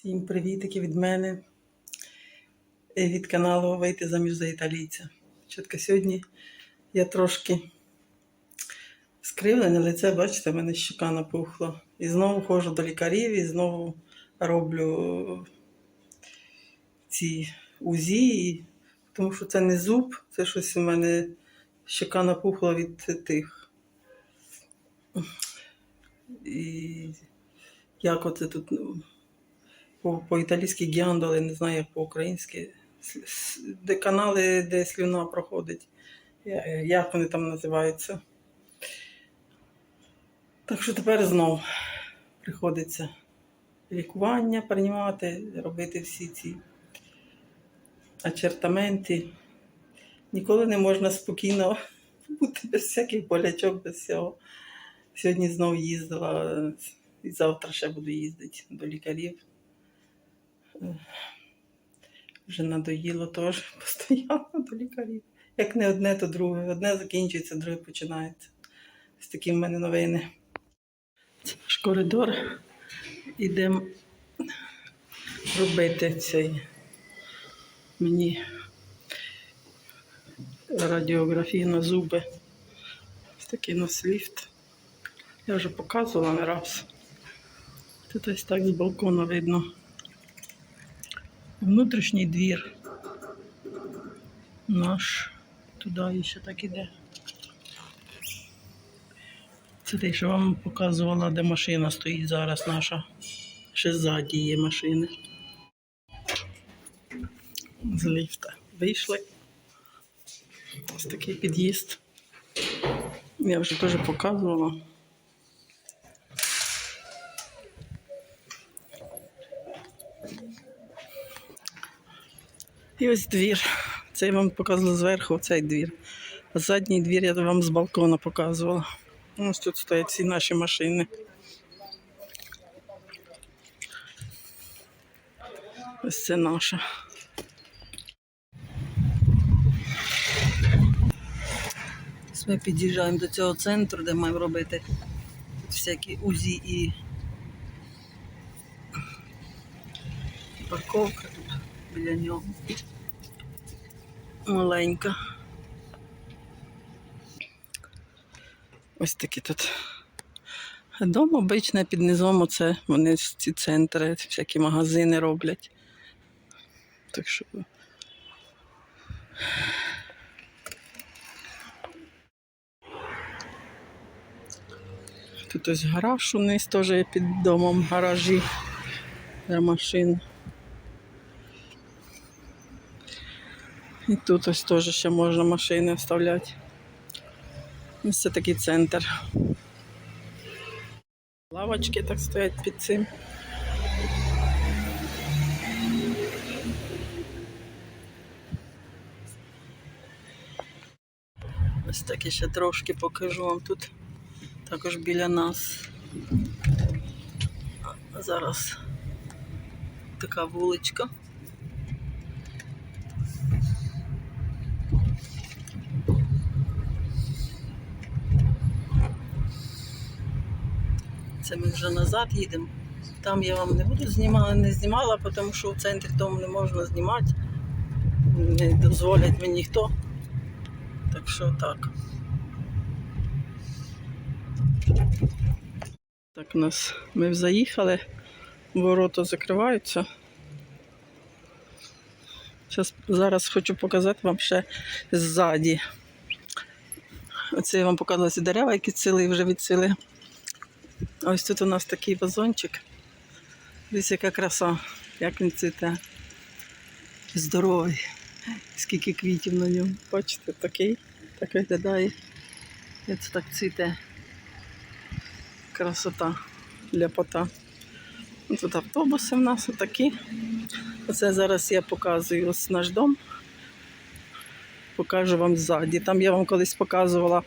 Всім привітики від мене і від каналу Вийти заміж за італійця. Чітко сьогодні я трошки скривлене лице, бачите, в мене щука напухла. І знову ходжу до лікарів, і знову роблю ці УЗІ, тому що це не зуб, це щось у мене щука напухла від тих. І як оце тут ну, по, по-італійськи гіандоли, не знаю, як по-українськи. Де канали, де слюна проходить. Як вони там називаються. Так що тепер знов приходиться лікування приймати, робити всі ці ачертаменти. Ніколи не можна спокійно бути без всяких болячок, без всього. Сьогодні знов їздила, і завтра ще буду їздити до лікарів. Вже надоїло теж постійно до лікарів. Як не одне, то друге. Одне закінчується, друге починається. Ось такі в мене новини. Це наш коридор. Ідемо робити цей мені радіографію на зуби. Такий нас ліфт. Я вже показувала не раз. Тут ось так з балкона видно. Внутрішній двір наш туди ще так іде. Це те, що вам показувала, де машина стоїть зараз наша. Ще ззаді є машини. З ліфта. Вийшли. Ось такий під'їзд. Я вже теж показувала. І ось двір. Це я вам показувала зверху, цей двір. А задній двір я вам з балкона показувала. Ось тут стоять всі наші машини. Ось це наша. Ось Ми під'їжджаємо до цього центру, де маємо робити всякі УЗІ і парковка тут біля нього. Маленька. Ось такі тут. Дом обичний під низом оце вони ці центри, всякі магазини роблять. Так що. Тут ось гараж униз теж є під домом гаражі для машин. І тут ось теж ще можна машини вставляти. Ось це такий центр. Лавочки так стоять під цим. Ось так ще трошки покажу вам тут. Також біля нас. Зараз така вуличка. Це ми вже назад їдемо. Там я вам не буду знімати, не знімала, тому що в центрі тому не можна знімати. Не дозволять мені ніхто. Так що так. Так, нас ми заїхали, ворота закриваються. Зараз, зараз хочу показати вам ще ззаді. Оце я вам показала ці дерева, які цілий вже відцілили. Ось тут у нас такий вазончик. Дивіться, яка краса, як він цвіте. Здоровий. Скільки квітів на ньому. Бачите, такий, так виглядає. І це так цвіте. Красота, ляпота. Ну, Тут автобуси в нас отакі. Оце зараз я показую ось наш дом. Покажу вам ззаді. Там я вам колись показувала,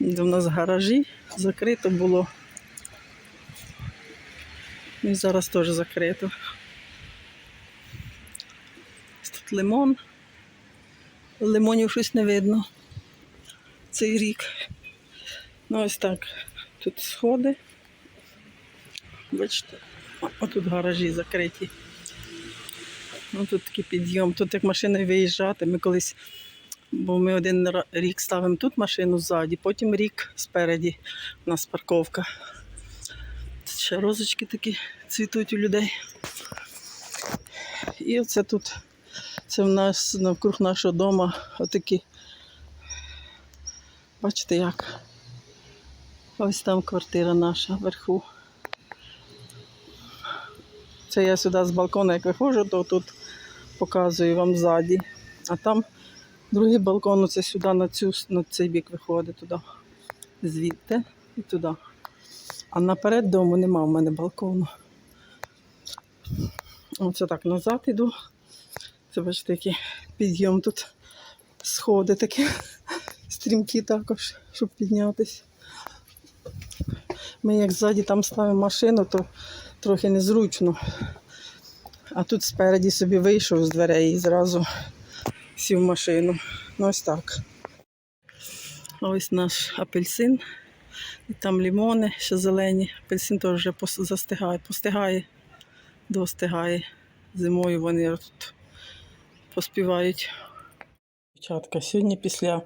де в нас гаражі закрито було. І зараз теж закрито. Тут лимон. Лимонів щось не видно цей рік. Ну ось так. Тут сходи. Бачите, А тут гаражі закриті. Ну, тут такий підйом. Тут як машиною виїжджати. Ми колись, бо ми один рік ставимо тут машину ззаді, потім рік спереді у нас парковка. Ще розочки такі цвітуть у людей. І оце тут, це в нас навкруг нашого дому отакі. Бачите як? Ось там квартира наша вверху. Це я сюди з балкона, як виходжу, то тут показую вам ззаді. А там другий балкон, це сюди на, цю, на цей бік виходить туди. Звідти і туди. А наперед дому нема в мене балкону. Оце так назад іду. Це бачите, який підйом тут. Сходи такі стрімкі також, щоб піднятися. Ми як ззаді там ставимо машину, то трохи незручно. А тут спереді собі вийшов з дверей і зразу сів в машину. Ну ось так. Ось наш апельсин. І там лімони ще зелені. Апельсин теж вже застигає, постигає, достигає. Зимою вони тут поспівають. Дівчатка, сьогодні після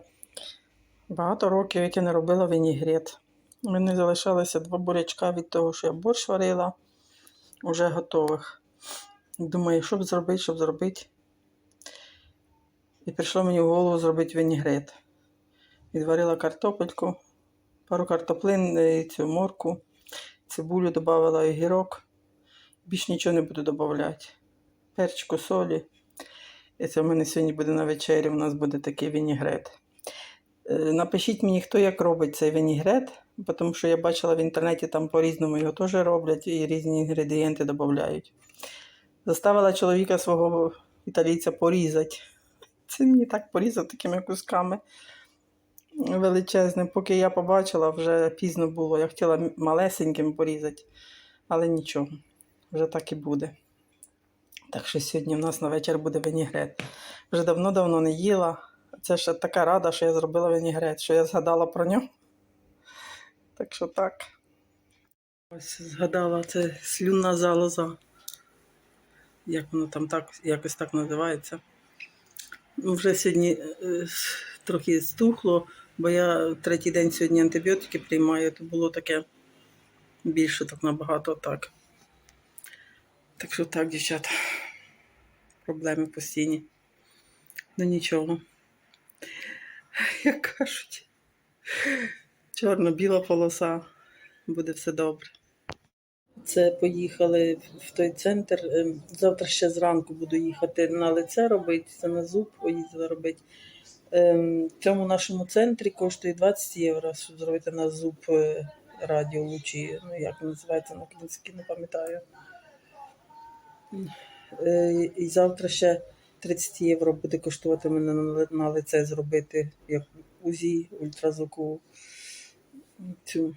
багато років, як я не робила вінігрет. У мене залишалося два бурячка від того, що я борщ варила, вже готових. Думаю, що б зробити, щоб зробити. І прийшло мені в голову зробити вінігрет. Відварила картопельку, пару картоплин, е, цю морку, цибулю додавала огірок. Більш нічого не буду додавати. Перчику, солі. І це в мене сьогодні буде на вечері, у нас буде такий вінігрет. Е, Напишіть мені, хто як робить цей вінігрет, тому що я бачила в інтернеті там по-різному його теж роблять і різні інгредієнти додають. Заставила чоловіка свого італійця порізати. Це мені так порізав такими кусками величезним. Поки я побачила, вже пізно було. Я хотіла малесеньким порізати, але нічого, вже так і буде. Так що сьогодні в нас на вечір буде вінігрет. Вже давно-давно не їла. Це ще така рада, що я зробила вінігрет, що я згадала про нього. Так що так. Ось згадала, це слюнна залоза. Як воно там так, якось так називається. Ну, вже сьогодні е, трохи стухло, бо я третій день сьогодні антибіотики приймаю, то було таке більше так набагато так. Так що так, дівчата. Проблеми постійні. Ну нічого. Як кажуть, чорно-біла полоса, буде все добре. Це поїхали в той центр. Ем, Завтра ще зранку буду їхати на лице робити, це на зуб поїздила робити. Ем, В цьому нашому центрі коштує 20 євро, щоб зробити на зуб е, радіо лучі. Ну, як називається на українській, не пам'ятаю. Е, І завтра ще 30 євро буде коштувати мене на лице зробити як УЗІ, ультразвукову. Цю.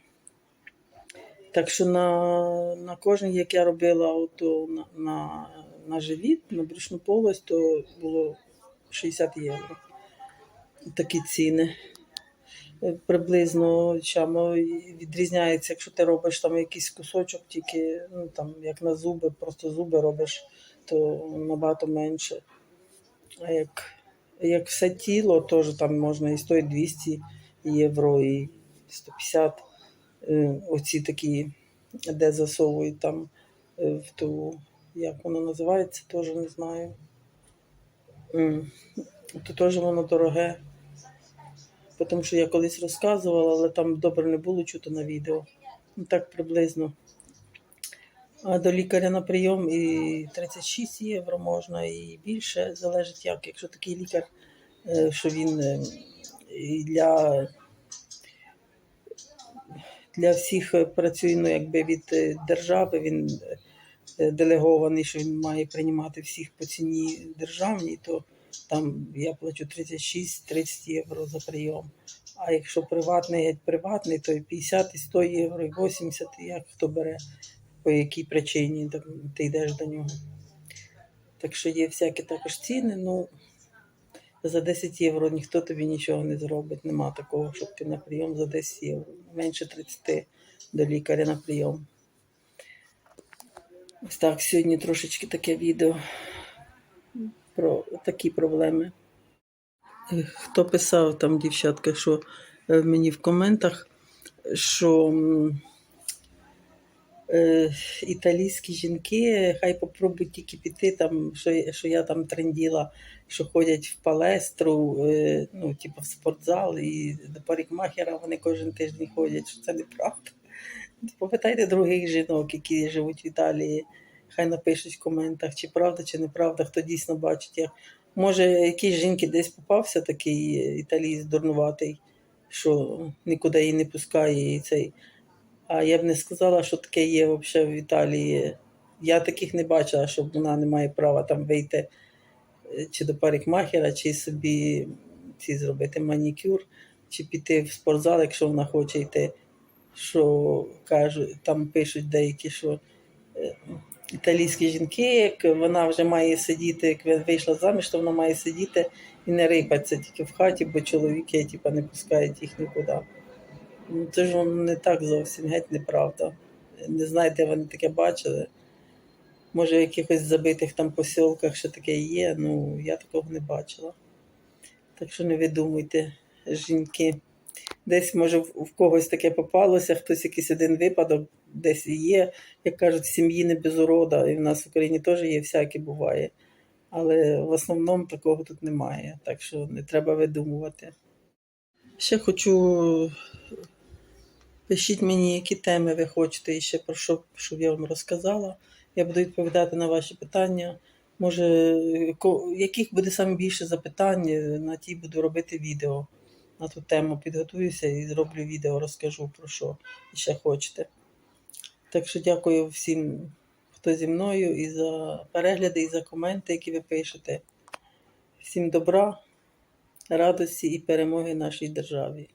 Так що на, на кожен, як я робила ото на, на, на живіт, на брюшну полость, то було 60 євро. Такі ціни. Е, Приблизно чому відрізняється, якщо ти робиш там якийсь кусочок, тільки ну, там, як на зуби, просто зуби робиш, то набагато менше. А як, як все тіло, теж там можна і стоїть 200 євро, і 150 е, оці такі, де засовують там е, в ту, як воно називається, теж не знаю. То теж воно дороге. Тому що я колись розказувала, але там добре не було чути на відео. Ну, так приблизно. А до лікаря на прийом і 36 євро можна, і більше, залежить як. Якщо такий лікар, е, що він е, для, для всіх е, працює ну, якби від держави, він делегований, що він має приймати всіх по ціні державній, то там я плачу 36-30 євро за прийом. А якщо приватний, як приватний, то і 50, і 100 євро, і 80, і як хто бере, по якій причині ти йдеш до нього. Так що є всякі також ціни, ну за 10 євро ніхто тобі нічого не зробить. Нема такого, щоб ти на прийом за 10 євро. Менше 30 до лікаря на прийом. Ось так, сьогодні трошечки таке відео про такі проблеми. Е, Хто писав там, дівчатка, що е, мені в коментах, що е, італійські жінки хай попробують тільки піти, там, що, що я там тренділа, що ходять в палестру, е, ну, типу в спортзал і до парикмахера вони кожен тиждень ходять, що це неправда. Попитайте других жінок, які живуть в Італії, хай напишуть в коментах, чи правда, чи неправда, хто дійсно бачить. Може, якійсь жінки десь попався такий італієць дурнуватий, що нікуди її не пускає і цей. А я б не сказала, що таке є взагалі в Італії. Я таких не бачила, щоб вона не має права там вийти е, чи до парикмахера, чи собі ці зробити манікюр, чи піти в спортзал, якщо вона хоче йти. Що кажуть, там пишуть деякі, що е, італійські жінки, як вона вже має сидіти, як вийшла заміж, то вона має сидіти і не рипатися тільки в хаті, бо чоловіки типу, не пускають їх нікуди. Ну, це ж не так зовсім, геть неправда. Не знаю, де вони таке бачили. Може, в якихось забитих там посілках ще таке є, ну я такого не бачила. Так що не видумуйте, жінки. Десь, може, в когось таке попалося, хтось якийсь один випадок десь є. Як кажуть, сім'ї не без урода, і в нас в Україні теж є всяке буває. Але в основному такого тут немає, так що не треба видумувати. Ще хочу пишіть мені, які теми ви хочете і ще про що, щоб я вам розказала. Я буду відповідати на ваші питання. Може, яких буде саме більше запитань, на ті буду робити відео на ту тему. Підготуюся і зроблю відео, розкажу про що ще хочете. Так що дякую всім, хто зі мною, і за перегляди, і за коменти, які ви пишете. Всім добра, радості і перемоги нашій державі.